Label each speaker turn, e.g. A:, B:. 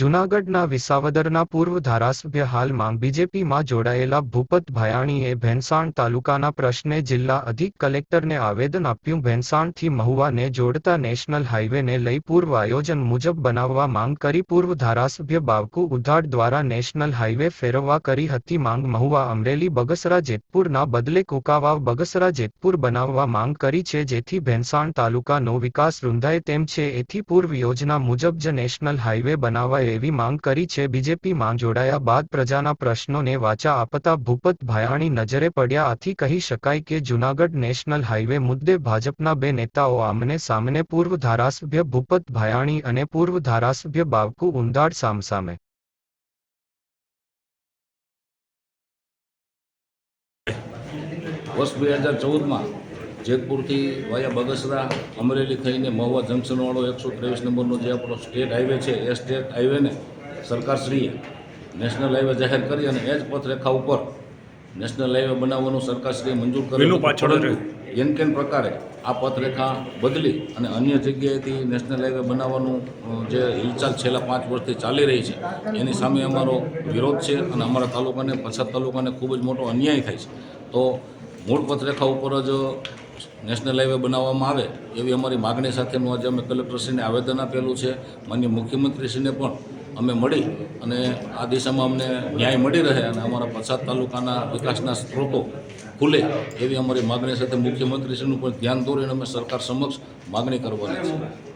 A: જૂનાગઢના વિસાવદરના પૂર્વ ધારાસભ્ય હાલમાં બીજેપીમાં જોડાયેલા ભૂપત ભાયાણીએ ભેંસાણ તાલુકાના પ્રશ્ને જિલ્લા અધિક કલેક્ટરને આવેદન આપ્યું. ભેંસાણથી મહુવાને જોડતા નેશનલ હાઈવેને લઈ પૂર્વ આયોજન મુજબ બનાવવા માંગ કરી. પૂર્વ ધારાસભ્ય બાવકુ ઉધાડ દ્વારા નેશનલ હાઈવે ફેરવવા કરી હતી માંગ. મહુવા અમરેલી, બગસરા, જેતપુરના બદલે કુકાવાવ, બગસરા, જેતપુર બનાવવા માંગ કરી છે. જેથી ભેંસાણ તાલુકાનો વિકાસ રૂંધાય તેમ છે. એથી પૂર્વ યોજના મુજબ જ નેશનલ હાઈવે બનાવાય એવી માંગ કરી છે. બીજેપીમાં જોડાયા બાદ પ્રજાના પ્રશ્નોને વાચા આપતા ભૂપત ભાયાણી નજરે પડ્યા. આથી કહી શકાય કે જૂનાગઢ નેશનલ હાઈવે મુદ્દે ભાજપના બે નેતાઓ આમને સામને પૂર્વ ધારાસભ્ય ભૂપત ભાયાણી અને પૂર્વ ધારાસભ્ય બાવકુ ઉંદાડ સામસામે.
B: વર્ષ બે હજાર ચૌદમાં જેતપુરથી વાયા બગસરા અમરેલી થઈને મહુવા જંકશનવાળો એકસો ત્રેવીસ નંબરનો જે આપણો સ્ટેટ હાઈવે છે એ સ્ટેટ હાઈવેને સરકારશ્રીએ નેશનલ હાઈવે જાહેર કરી અને એ જ પથરેખા ઉપર નેશનલ હાઈવે બનાવવાનું સરકારશ્રીએ મંજૂર કરેલું
C: પાછળ
B: એન કેન પ્રકારે આ પથરેખા બદલી અને અન્ય જગ્યાએથી નેશનલ હાઈવે બનાવવાનું જે હિલચાલ છેલ્લા પાંચ વર્ષથી ચાલી રહી છે એની સામે અમારો વિરોધ છે અને અમારા તાલુકાને પછાત તાલુકાને ખૂબ જ મોટો અન્યાય થાય છે. તો મૂળ પથરેખા ઉપર જ નેશનલ હાઈવે બનાવવામાં આવે, એવી અમારી માગણી સાથેનું આજે અમે કલેક્ટરશ્રીને આવેદન આપેલું છે. માન્ય મુખ્યમંત્રીશ્રીને પણ અમે મળી અને આ દિશામાં અમને ન્યાય મળી રહે અને અમારા પછાત તાલુકાના વિકાસના સ્ત્રોતો ખુલે એવી અમારી માગણી સાથે મુખ્યમંત્રીશ્રીનું પણ ધ્યાન દોરીને અમે સરકાર સમક્ષ માગણી કરવાની છે.